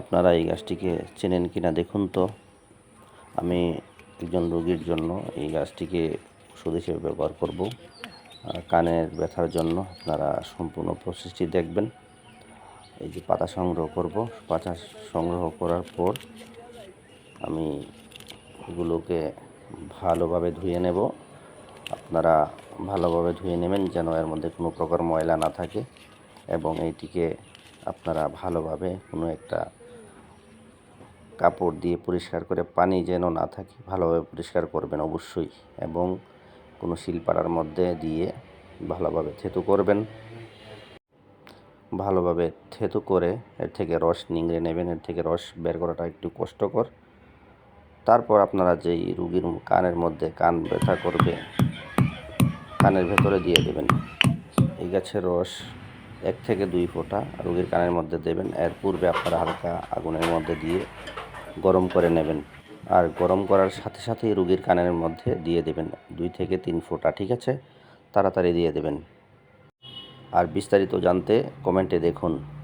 আপনারা এই গাছটিকে চেনেন কি না দেখুন তো। আমি একজন রোগীর জন্য এই গাছটিকে ওষুধ হিসেবে ব্যবহার করব। কানের ব্যথার জন্য আপনারা সম্পূর্ণ প্রসেসটি দেখবেন। এই যে পাতা সংগ্রহ করব। পাতা সংগ্রহ করার পর আমি এগুলোকে ভালোভাবে ধুয়ে নেব। আপনারা ভালোভাবে ধুয়ে নেবেন যেন এর মধ্যে কোনো প্রকার ময়লা না থাকে এবং এইটিকে আপনারা ভালোভাবে কোনো একটা কাপড় দিয়ে পরিষ্কার করে পানি যেন না থাকে, ভালোভাবে পরিষ্কার করবেন অবশ্যই এবং কোনো শিলপাড়ার মধ্যে দিয়ে ভালোভাবে থেতু করবেন। ভালোভাবে থেতু করে এর থেকে রস নিংড়ে নেবেন, এর থেকে রস বের করাটা একটু কষ্টকর। তারপর আপনারা যেই রুগীর কানের মধ্যে কান ব্যথা করবে, কানের ভেতরে দিয়ে দেবেন। এই গাছের রস এক থেকে দুই ফোঁটা রুগীর কানের মধ্যে দেবেন। এর পূর্বে আপনারা হালকা আগুনের মধ্যে দিয়ে গরম করে নেবেন। আর গরম করার সাথে সাথেই রুগীর কানের মধ্যে দিয়ে দেবেন দুই থেকে তিন ফোঁটা, ঠিক আছে? তাড়াতাড়ি দিয়ে দেবেন। আর বিস্তারিত জানতে কমেন্টে দেখুন।